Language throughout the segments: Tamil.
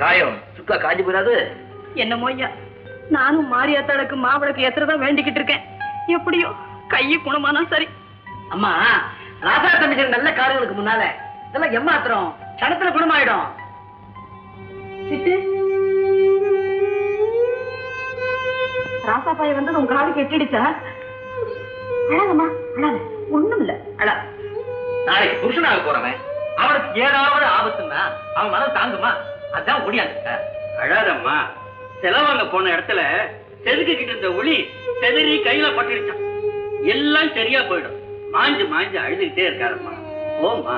காயம். சுக்கா காஞ்சி போயிடாது. என்னமோ ஐயா. நானும் மாரியாத்தாளுக்கு மாவளுக்கு எத்தனைதான் வேண்டிக்கிட்டு இருக்கேன். எப்படியோ கையை குணமானா சரி. அம்மா ராசா தம்பிகள் நல்ல காரங்களுக்கு முன்னால. இதெல்லாம் எம்மாத்திரம்? சனத்துல குணமாயிடும். ராசா பாய் வந்து உங்க காலுக்கு எட்டிடுச்சா அழகம்மா அழாத. ஒண்ணும் இல்ல. அழா நாளைக்கு புருஷனாக போறவன். அவனுக்கு ஏதாவது ஆபத்துன்னா அவன் மனம் தாங்குமா? அதான் முடியாது அழாதம்மா. செலவாங்க போன இடத்துல செதுக்கிட்டு இருந்த ஒளி செதறி கையில பட்டுடுச்சான் எல்லாம் சரியா போயிடும். மாஞ்சு மாஞ்சு அழுதுகிட்டே இருக்காரம்மா ஓமா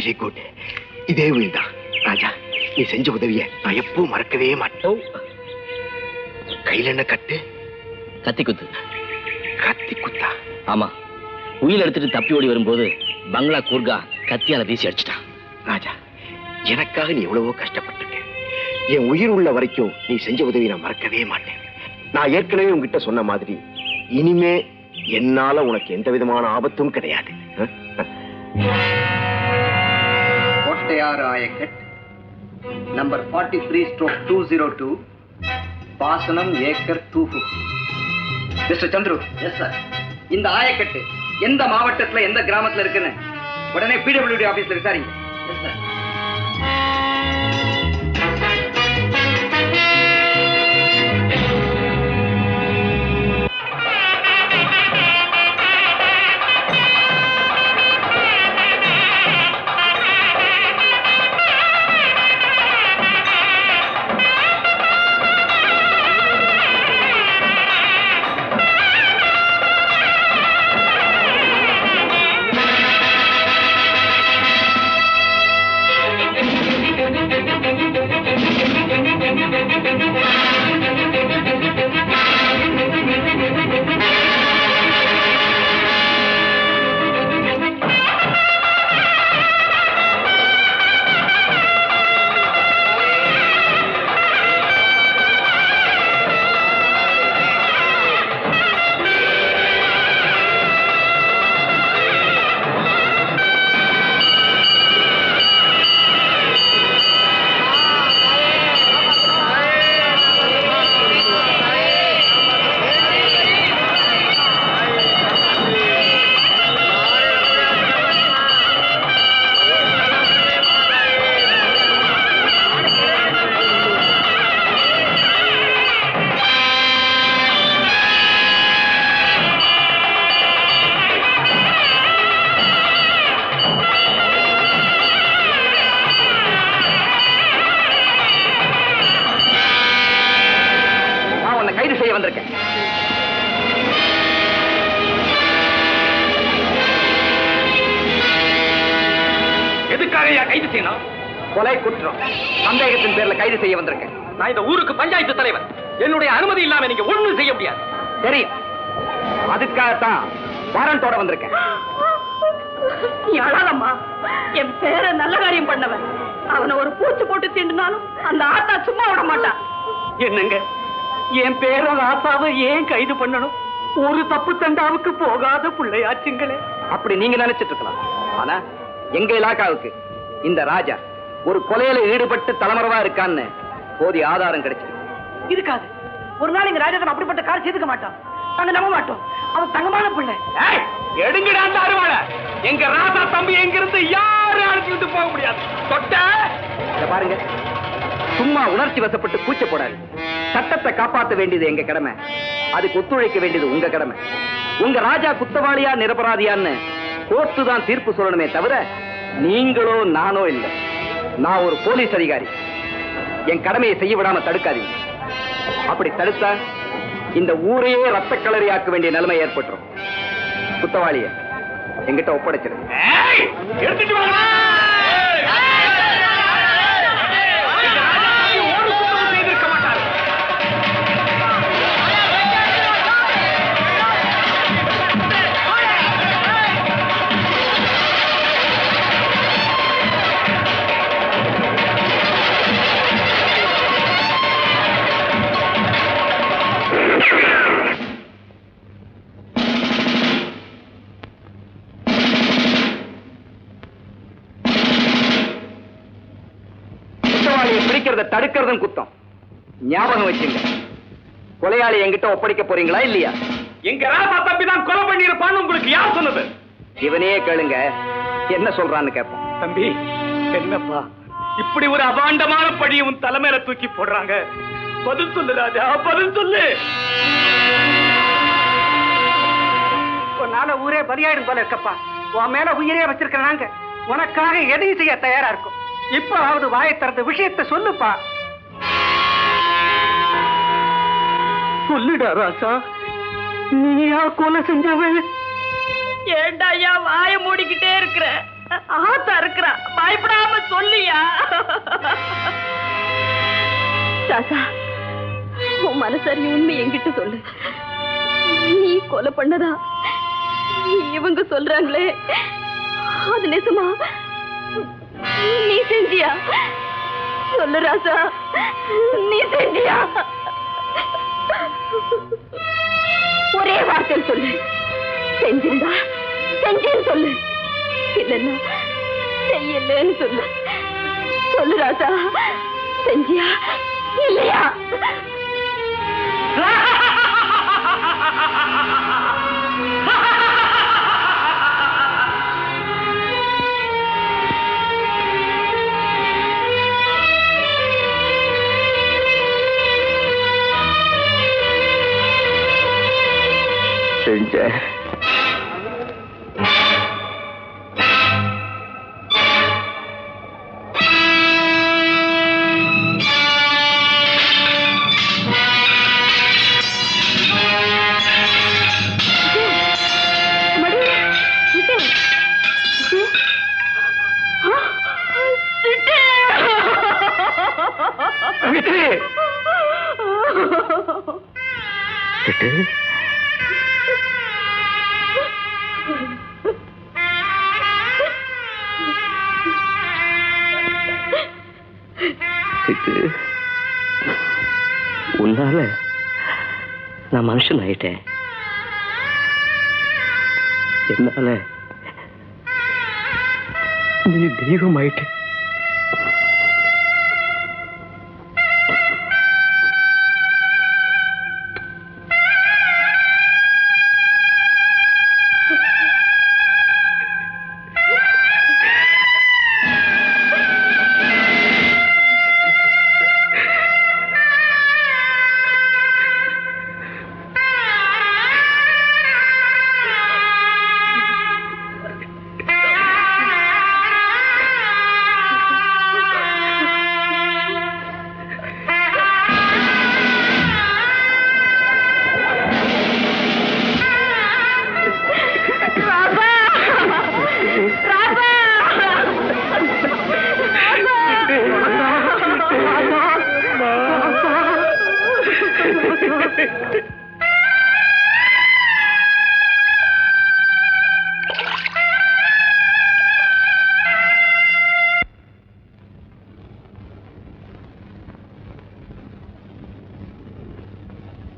வெரி குட். இதே வீடு தான் ராஜா நீ செஞ்ச உதவிய நான் எப்பவும் மறக்கவே மாட்டேன். கையில என்ன கட்டு? கத்தி குத்து. கத்தி குத்தா? ஆமா. உயிர் எடுத்துட்டு தப்பி ஓடி வரும்போது பங்களா கூர்கா கத்தியால வீசி அடிச்சிட்டான். ராஜா எனக்காக நீ எவ்வளவோ கஷ்டப்பட்டிருக்க. என் உயிர் உள்ள வரைக்கும் நீ செஞ்ச உதவி நான் மறக்கவே மாட்டேன். நான் ஏற்கனவே உங்ககிட்ட சொன்ன மாதிரி இனிமே என்னால உனக்கு எந்த விதமான ஆபத்தும் கிடையாது. Kottaiyar ayacut number forty three stroke two zero two பாசனம் acre two fifty mister Chandru. Yes sir இந்த ஆயக்கட்டு எந்த மாவட்டத்துல எந்த கிராமத்துல இருக்குன்னு உடனே பிடபிள்யூடி ஆபீஸ்ல விசாரிங்க. எஸ் சார் கைது செய்ய வந்திருக்கேன். நான் இந்த ஊருக்கு பஞ்சாயத்து தலைவர். என்னுடைய அனுமதி இல்லாம நீங்க ஒண்ணும் செய்ய முடியாது. தெரியும் அதுக்காகத்தான் வாரண்டோட வந்திருக்கேன். நீ அழாதம்மா. என் பேர நல்ல காரியம் பண்ணவன். அவனை ஒரு பூச்சி போட்டு தீண்டினாலும் அந்த ஆத்தா சும்மா விட மாட்டான். என்னங்க? என் பேர ராசாவை ஏன் கைது பண்ணணும்? ஒரு தப்பு தண்டாவுக்கு போகாத பிள்ளையாச்சுங்களே. அப்படி நீங்க நினைச்சிட்டு இருக்கலாம். ஆனா எங்க இலாக்காவுக்கு இந்த ராஜா ஒரு கொலையில ஈடுபட்டு தலைமறைவா இருக்கான்னு போதிய ஆதாரம் கிடைச்சிருக்கு. இருக்காது ஒரு நாள் எங்க ராஜாதன் அப்படிப்பட்ட கார் செய்துக்க மாட்டான். நாங்க நம்ப மாட்டோம். அவன் தங்கமான பிள்ளை. எடுங்கடா அந்த அருவாளை. எங்க ராசா தம்பி எங்க இருந்து யாரும் அழைச்சிட்டு போக முடியாது. தொட்ட. பாருங்க. சும்மா உணர்ச்சி வசப்பட்டு கூச்சப்படாது சட்டத்தை காப்பாற்ற வேண்டியது எங்க கடமை. அதுக்கு ஒத்துழைக்க வேண்டியது உங்க கடமை. உங்க ராஜா குத்தவாளியா நிரபராதியான்னு கோர்ட்டு தான் தீர்ப்பு சொல்லணுமே தவிர நீங்களோ நானோ இல்லை. நான் ஒரு போலீஸ் அதிகாரி. என் கடமையை செய்ய விடாம தடுக்காதீங்க. அப்படி தடுத்தா இந்த ஊரையே ரத்த கலரியாக்க வேண்டிய நிலைமை ஏற்பட்டுரும். குத்தவாளிய என்கிட்ட ஒப்படைச்சிருங்க குற்றவாளியை பிடிக்கிறத தடுக்கிறதும் குத்தம். ஞாபகம் வச்சுங்க. கொலையாளி என்கிட்ட ஒப்படைக்க போறீங்களா இல்லையா? எங்க ராசா தம்பி தான் கொலை பண்ணிருப்பான்னு உங்களுக்கு யார் சொன்னது? இவனையே கேளுங்க. என்ன சொல்றான்னு கேட்போம் தம்பி என்னப்பா? இப்படி ஒரு அபாண்டமான பழியை உன் தலைமையில தூக்கி போடுறாங்க. பதில் சொல்லு ராஜா பதில் சொல்லு. உன்னால ஊரே பலியாயிடும் போல இருக்கப்பா. உன் மேல உயிரே வச்சிருக்கிற நாங்க உனக்காக எதையும் செய்ய தயாரா இருக்கும். இப்பவாவது வாயை திறந்த விஷயத்தை சொல்லுப்பா. சொல்லுடா ராசா. நீயா கொலை செஞ்சவன் ஏண்டா ஐயா வாய மூடிக்கிட்டே இருக்கிற? ஆத்தா இருக்கிறா. பயப்படாம சொல்லியா? சாசா உன் மனசறி உண்மை என்கிட்ட சொல்லு. நீ கொலை பண்ணதா? இவங்க சொல்றாங்களே? அது நிஜமா? நீ செஞ்சியா? சொல்லு ராசா. நீ செஞ்சியா? ஒரே வார்த்தையில் சொல்லு. செஞ்சிருந்தா? செஞ்சேன்னு சொல்லு. இல்லைன்னா செய்யலன்னு சொல்லு. சொல்லு ராசா. செஞ்சியா? இல்லையா? செஞ்சேன் மடி இது இது மனுஷன் ஆயிட்டேன் என்னால நீ தெய்வம்